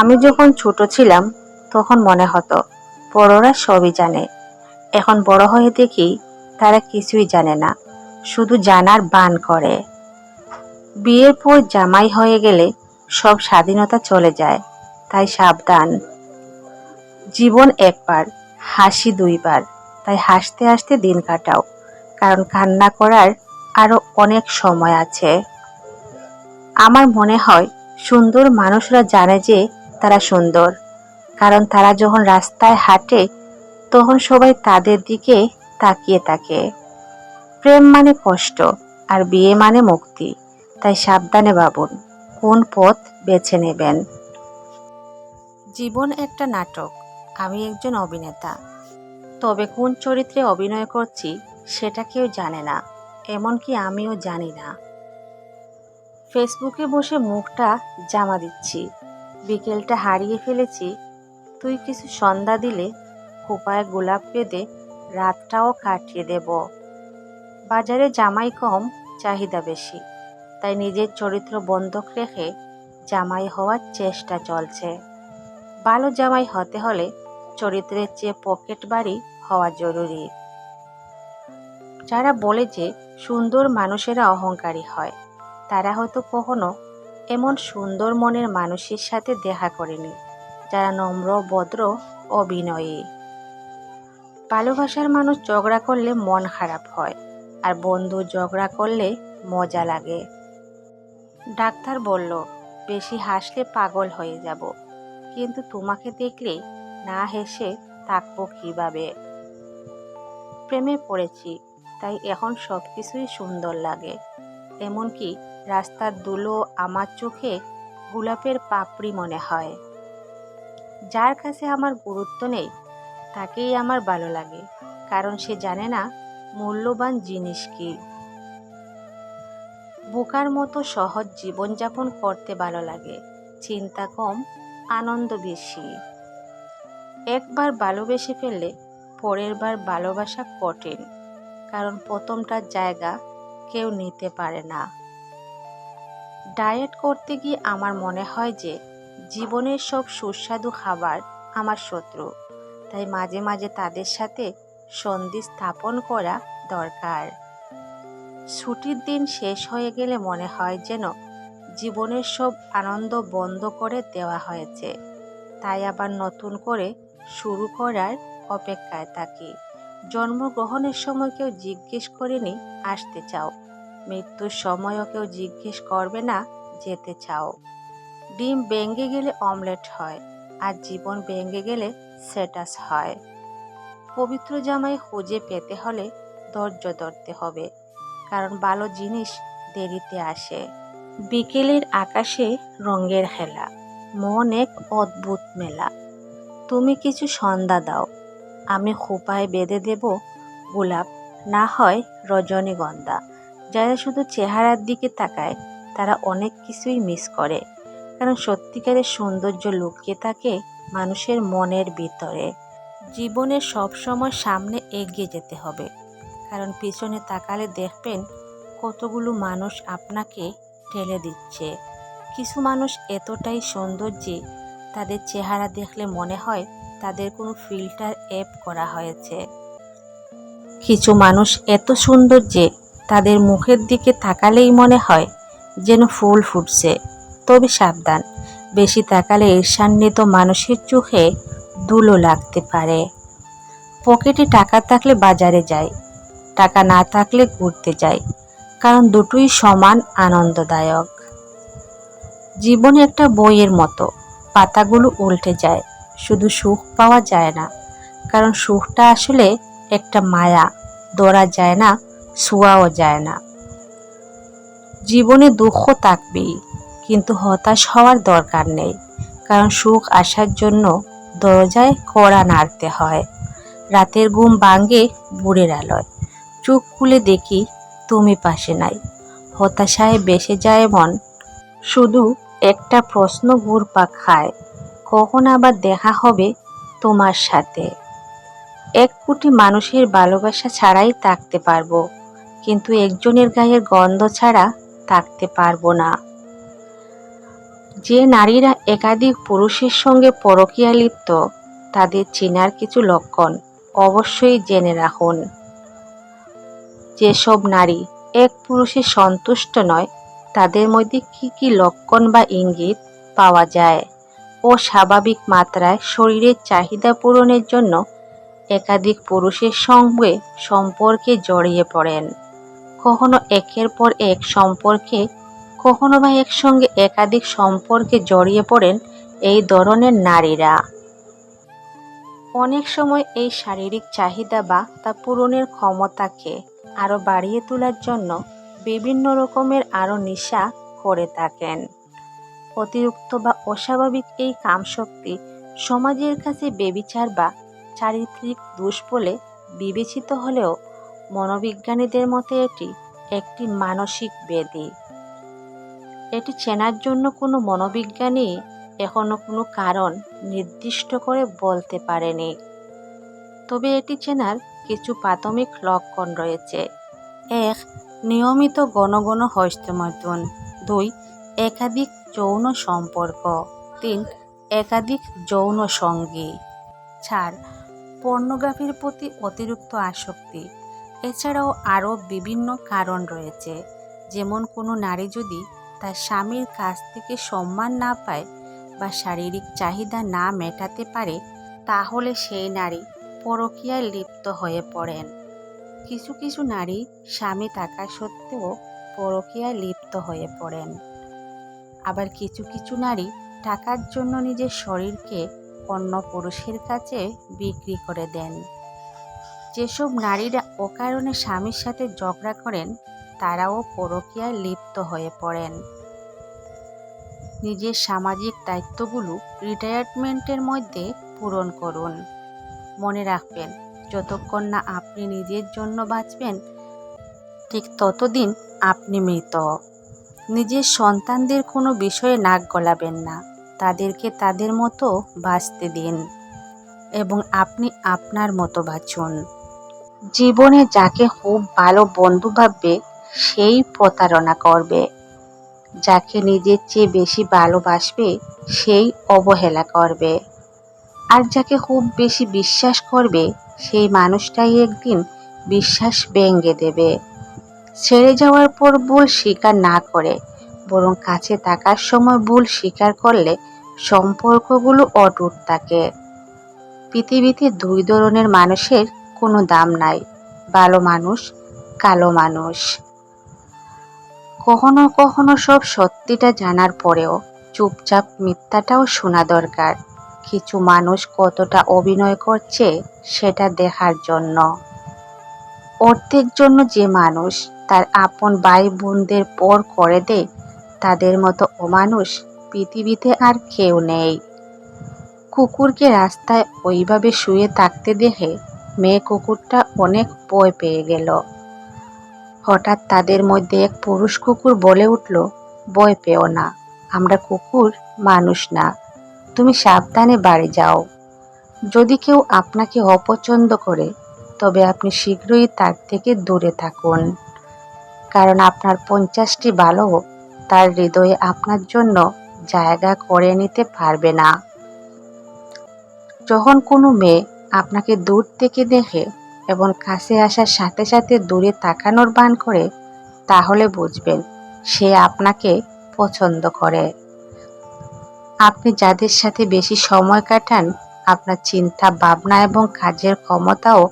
আমি যখন ছোট ছিলাম, তখন মনে হতো, বড়রা সবই জানে। এখন বড় হয়ে দেখি, তারা কিছুই জানে না, শুধু জানার বান করে। বিয়ের পর জামাই হয়ে গেলে সব স্বাধীনতা চলে যায়, তাই সাবধান। জীবন একবার, হাসি দুইবার, তাই হাসতে হাসতে দিন কাটাও, কারণ কান্না করার আরও অনেক সময় আছে। আমার মনে হয়, সুন্দর মানুষরা জানে যে তারা সুন্দর। কারণ তারা যখন রাস্তায় হাঁটে, তখন সবাই তাদের দিকে তাকিয়ে থাকে। প্রেম মানে কষ্ট আর বিয়ে মানে মুক্তি। তাই সাবধানে ভাবুন, কোন পথ বেছে নেবেন? জীবন একটা নাটক, আমি একজন অভিনেতা। তবে কোন চরিত্রে অভিনয় করছি, সেটা কেউ জানে না, এমনকি আমিও জানি না। ফেসবুকে বসে মুখটা জামা দিচ্ছি। বিকেলটা হারিয়ে ফেলেছি, তুই কিছু সন্ধ্যা দিলে খোপায় গোলাপ বেঁধে রাতটাও কাটিয়ে দেব। বাজারে জামাই কম, চাহিদা বেশি, তাই নিজের চরিত্র বন্ধক রেখে জামাই হওয়ার চেষ্টা চলছে। ভালো জামাই হতে হলে চরিত্রের চেয়ে পকেট বাড়ি হওয়া জরুরি। যারা বলে যে সুন্দর মানুষেরা অহংকারী হয়, তারা হয়তো কখনো এমন সুন্দর মনের মানুষের সাথে দেখা করেনি, যারা নম্র, ভদ্র, অভিনয়ী। ভালোবাসার মানুষ ঝগড়া করলে মন খারাপ হয়, আর বন্ধু ঝগড়া করলে মজা লাগে। ডাক্তার বলল, বেশি হাসলে পাগল হয়ে যাব, কিন্তু তোমাকে দেখলে না হেসে থাকব কীভাবে? প্রেমে পড়েছি, তাই এখন সব কিছুই সুন্দর লাগে। এমনকি রাস্তার ধুলো আমার চোখে গোলাপের পাপড়ি মনে হয়। যার কাছে আমার গুরুত্ব নেই, তাকেই আমার ভালো লাগে, কারণ সে জানে না মূল্যবান জিনিস কি। বোকার মতো সহজ জীবনযাপন করতে ভালো লাগে, চিন্তা কম, আনন্দ বেশি। একবার ভালোবেসে ফেললে পরের বার ভালোবাসা কঠিন, কারণ প্রথমটার জায়গা কেউ নিতে পারে না। ডায়েট করতে গিয়ে আমার মনে হয় যে, জীবনের সব সুস্বাদু খাবার আমার শত্রু। তাই মাঝে মাঝে তাদের সাথে সন্ধি স্থাপন করা দরকার। ছুটির দিন শেষ হয়ে গেলে মনে হয় যেন জীবনের সব আনন্দ বন্ধ করে দেওয়া হয়েছে। তাই আবার নতুন করে শুরু করার অপেক্ষায় থাকি। জন্মগ্রহণের সময় কেউ জিজ্ঞেস করেনি, আসতে চাও? মৃত্যুর সময়ও কেউ জিজ্ঞেস করবে না, যেতে চাও? ডিম ভেঙে গেলে অমলেট হয়, আর জীবন ভেঙে গেলে স্ট্যাটাস হয়। পবিত্র জামাই খুঁজে পেতে হলে ধৈর্য ধরতে হবে, কারণ ভালো জিনিস দেরিতে আসে। বিকেলের আকাশে রঙের খেলা, মন এক অদ্ভুত মেলা। তুমি কিছু সন্ধ্যা দাও আমি খোপায় বেঁধে দেব, গোলাপ। না হয় রজনীগন্ধা। যারা শুধু চেহারার দিকে তাকায়, তারা অনেক কিছুই মিস করে। কারণ সত্যিকারের সৌন্দর্য লুকিয়ে থাকে মানুষের মনের ভিতরে। জীবনে সবসময় সামনে এগিয়ে যেতে হবে। কারণ পিছনে তাকালে দেখবেন কতগুলো মানুষ আপনাকে ঠেলে দিচ্ছে। কিছু মানুষ এতটাই সুন্দর যে তাদের চেহারা দেখলে মনে হয় তাদের কোনো ফিল্টার অ্যাপ করা হয়েছে। কিছু মানুষ এত সুন্দর যে তাদের মুখের দিকে তাকালেই মনে হয় যেন ফুল ফুটছে। তবে সাবধান, বেশি তাকালে ঈর্ষান্বিত মানুষের চোখে ধুলো লাগতে পারে। পকেটে টাকা থাকলে বাজারে যায়, টাকা না থাকলে ঘুরতে যায়, কারণ দুটোই সমান আনন্দদায়ক। জীবন একটা বইয়ের মতো পাতাগুলো উল্টে যায়। শুধু সুখ পাওয়া যায় না, কারণ সুখটা আসলে একটা মায়া ধরা যায় না, ছোঁয়াও যায় না। জীবনে দুঃখ থাকবেই, কিন্তু হতাশ হওয়ার দরকার নেই, কারণ সুখ আসার জন্য দরজায় কড়া নাড়তে হয়। রাতের ঘুম ভাঙ্গে বুড়ের আলোয়। চোখ খুলে দেখি তুমি পাশে নাই। হতাশায় বেসে যায় মন। শুধু একটা প্রশ্ন ঘুরপাক খায়, কখন আবার দেখা হবে তোমার সাথে? এক কোটি মানুষের ভালোবাসা ছাড়াই থাকতে পারব, কিন্তু একজনের গায়ের গন্ধ ছাড়া থাকতে পারব না। যে নারীরা একাধিক পুরুষের সঙ্গে পরকীয়া লিপ্ত, তাদের চেনার কিছু লক্ষণ অবশ্যই জেনে রাখুন। যেসব নারী এক পুরুষে সন্তুষ্ট নয় তাদের মধ্যে কি কি লক্ষণ বা ইঙ্গিত পাওয়া যায় ও স্বাভাবিক মাত্রায় শরীরের চাহিদা পূরণের জন্য একাধিক পুরুষের সঙ্গে সম্পর্কে জড়িয়ে পড়েন। কখনো একের পর এক সম্পর্কে, কখনো বা একসঙ্গে একাধিক সম্পর্কে জড়িয়ে পড়েন এই ধরনের নারীরা। অনেক সময় এই শারীরিক চাহিদা বা তা পূরণের ক্ষমতাকে আরও বাড়িয়ে তোলার জন্য বিভিন্ন রকমের আরও নেশা করে থাকেন। অতিরিক্ত বা অস্বাভাবিক এই কামশক্তি সমাজের কাছে বেবিচার বা চারিত্রিক দোষ বলে বিবেচিত হলেও মনোবিজ্ঞানীদের মতে এটি একটি মানসিক ব্যাধি। এটি চেনার জন্য কোনো মনোবিজ্ঞানী এখনও কোনো কারণ নির্দিষ্ট করে বলতে পারেনি। তবে এটি চেনার কিছু প্রাথমিক লক্ষণ রয়েছে। এক নিয়মিত ঘন হস্তমৈথুন। দুই, একাধিক যৌন সম্পর্ক। তিন, একাধিক যৌন সঙ্গী। চার, পর্নোগ্রাফির প্রতি অতিরিক্ত আসক্তি। এছাড়াও আরও বিভিন্ন কারণ রয়েছে। যেমন কোনো নারী যদি তার স্বামীর কাছ থেকে সম্মান না পায় বা শারীরিক চাহিদা না মেটাতে পারে, তাহলে সেই নারী পরকীয়ায় লিপ্ত হয়ে পড়েন। কিছু কিছু নারী স্বামী থাকা সত্ত্বেও পরকীয়ায় লিপ্ত হয়ে পড়েন। আবার কিছু কিছু নারী টাকার জন্য নিজের শরীরকে অন্য পুরুষের কাছে বিক্রি করে দেন। যেসব নারীরা অকারণে স্বামীর সাথে ঝগড়া করেন, তারাও পরকীয়ায় লিপ্ত হয়ে পড়েন। নিজের সামাজিক দায়িত্বগুলো রিটায়ারমেন্টের মধ্যে পূরণ করুন। মনে রাখবেন যতক্ষণ না আপনি নিজের জন্য বাঁচবেন, ঠিক ততদিন আপনি মৃত। নিজের সন্তানদের কোনো বিষয়ে নাক গলাবেন না। তাদেরকে তাদের মতো বাঁচতে দিন এবং আপনি আপনার মতো বাঁচুন। জীবনে যাকে খুব ভালো বন্ধু ভাববে, সেই প্রতারণা করবে। যাকে নিজের চেয়ে বেশি ভালোবাসবে, সেই অবহেলা করবে। আর যাকে খুব বেশি বিশ্বাস করবে সেই মানুষটাই একদিন বিশ্বাস ভেঙে দেবে। ছেড়ে যাওয়ার পর ভুল স্বীকার না করে, বরং কাছে থাকার সময় ভুল স্বীকার করলে সম্পর্কগুলো অটুট থাকে। পৃথিবীতে দুই ধরনের মানুষের কোনো দাম নাই, ভালো মানুষ, কালো মানুষ। কখনো কখনো সব সত্যিটা জানার পরেও চুপচাপ মিথ্যাটাও শোনা দরকার। কিছু মানুষ কতটা অভিনয় করছে সেটা দেখার জন্য। অর্থের জন্য যে মানুষ তার আপন ভাই বোনদের পর করে দেয় তাদের মতো অমানুষ পৃথিবীতে আর কেউ নেই। কুকুরকে রাস্তায় ওইভাবে শুয়ে থাকতে দেখে মেয়ে কুকুরটা অনেক ভয় পেয়ে গেল। হঠাৎ তাদের মধ্যে এক পুরুষ কুকুর বলে উঠল, ভয় পেও না, আমরা কুকুর, মানুষ না। তুমি সাবধানে বাড়ি যাও। যদি কেউ আপনাকে অপছন্দ করে, তবে আপনি শীঘ্রই তার থেকে দূরে থাকুন। কারণ আপনার পঞ্চাশটি ভালো তার হৃদয়ে আপনার জন্য জায়গা করে নিতে পারবে না। যখন কোনো মেয়ে আপনাকে দূর থেকে দেখে এবং কাছে আসার সাথে সাথে দূরে তাকানোর বান করে, তাহলে বুঝবেন সে আপনাকে পছন্দ করে। আপনি যাদের সাথে বেশি সময় কাটান, আপনার চিন্তা, ভাবনা এবং কাজের ক্ষমতাও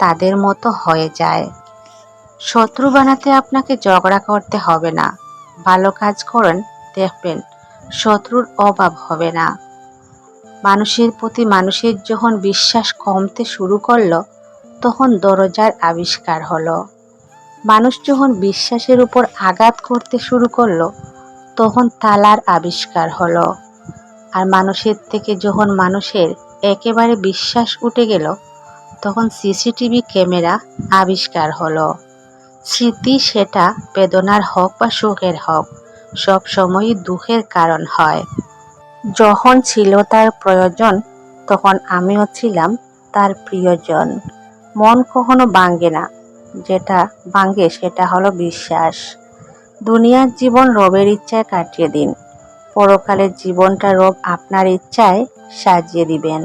তাদের মতো হয়ে যায়। শত্রু বানাতে আপনাকে ঝগড়া করতে হবে না। ভালো কাজ করেন, দেখবেন শত্রুর অভাব হবে না। মানুষের প্রতি মানুষের যখন বিশ্বাস কমতে শুরু করল, তখন দরজার আবিষ্কার হলো। মানুষ যখন বিশ্বাসের উপর আঘাত করতে শুরু করল, তখন তালার আবিষ্কার হলো। আর মানুষের থেকে যখন মানুষের একেবারে বিশ্বাস উঠে গেল, তখন সিসিটিভি ক্যামেরা আবিষ্কার হলো। স্মৃতি সেটা বেদনার হোক বা সুখের হোক, সব সময়ই দুঃখের কারণ হয়। যখন ছিল তার প্রয়োজন, তখন আমিও ছিলাম তার প্রিয়জন। মন কখনো ভাঙ্গে না, যেটা ভাঙ্গে সেটা হলো বিশ্বাস। দুনিয়ার জীবন রবের ইচ্ছায় কাটিয়ে দিন। পরকালের জীবনটা রব আপনার ইচ্ছায় সাজিয়ে দিবেন।